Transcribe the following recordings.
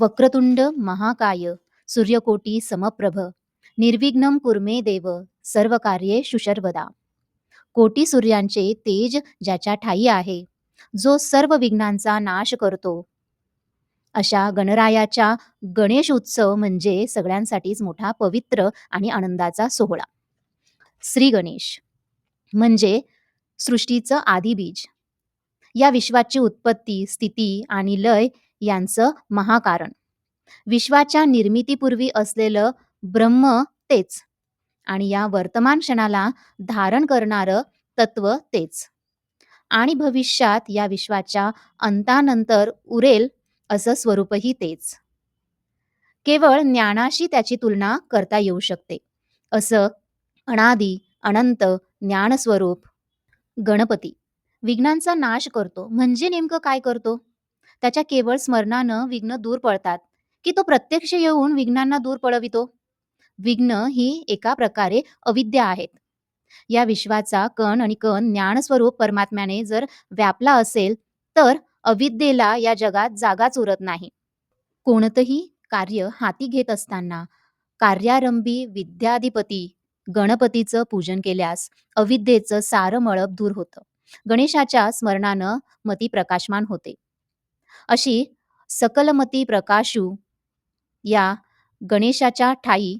वक्रतुंड महाकाय सूर्यकोटी समप्रभ निर्विघ्नम कुर्मे देव सर्व कार्ये सुशर्वदा. कोटी सूर्यांचे तेज ज्याच्या ठाई आहे जो सर्व विघ्नांचा नाश करतो. अशा गणरायाच्या गणेश उत्सव म्हणजे सगळ्यांसाठीच मोठा पवित्र आणि आनंदाचा सोहळा. श्री गणेश. म्हणजे सृष्टीचं आदिबीज. या विश्वाची उत्पत्ती स्थिती आणि लय यांचं महाकारण. विश्वाच्या निर्मितीपूर्वी असलेलं ब्रह्म तेच आणि या वर्तमान क्षणाला धारण करणारं तत्व तेच. आणि भविष्यात या विश्वाच्या अंतानंतर उरेल असं स्वरूपही तेच. केवळ ज्ञानाशी त्याची तुलना करता येऊ शकते असं अनादी अनंत ज्ञानस्वरूप गणपती. विघ्नांचा नाश करतो. म्हणजे नेमकं काय करतो? त्याच्या केवळ स्मरणानं विघ्न दूर पळतात की तो प्रत्यक्ष येऊन विघ्नांना दूर पळवितो? विघ्न ही एका प्रकारे अविद्या आहेत. या विश्वाचा कण आणि कण ज्ञानस्वरूप परमात्म्याने जर व्यापला असेल तर अविद्येला या जगात जागाच उरत नाही. कोणतंही कार्य हाती घेत असताना कार्यारंभी विद्याधिपती गणपतीचं पूजन केल्यास अविद्येचं सारं मळप दूर होतं. गणेशाच्या स्मरणानं मती प्रकाशमान होते. अशी सकलमती प्रकाशू या गणेशाच्या ठाई.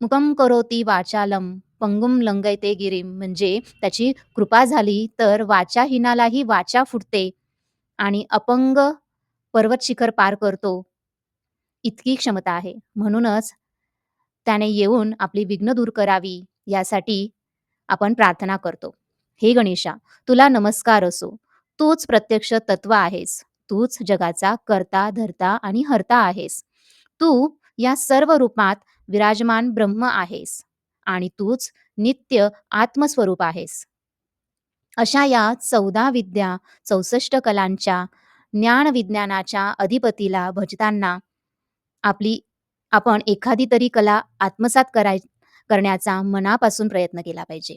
मुकम करोती वाचालम पंगुम लंगयते गिरीम. म्हणजे त्याची कृपा झाली तर वाचाहीनालाही वाचा फुटते आणि अपंग पर्वत शिखर पार करतो. इतकी क्षमता आहे. म्हणूनच त्याने येऊन आपली विघ्न दूर करावी यासाठी आपण प्रार्थना करतो. हे गणेशा तुला नमस्कार असो. तूच प्रत्यक्ष तत्व आहेस. तूच जगाचा करता धरता आणि हरता आहेस. तू या सर्व रूपात विराजमान ब्रह्म आहेस आणि तूच नित्य आत्मस्वरूप आहेस. अशा या चौदा विद्या चौसष्ट कलांच्या ज्ञान विज्ञानाच्या अधिपतीला भजताना आपली आपण एखादी तरी कला आत्मसात कराय करण्याचा मनापासून प्रयत्न केला पाहिजे.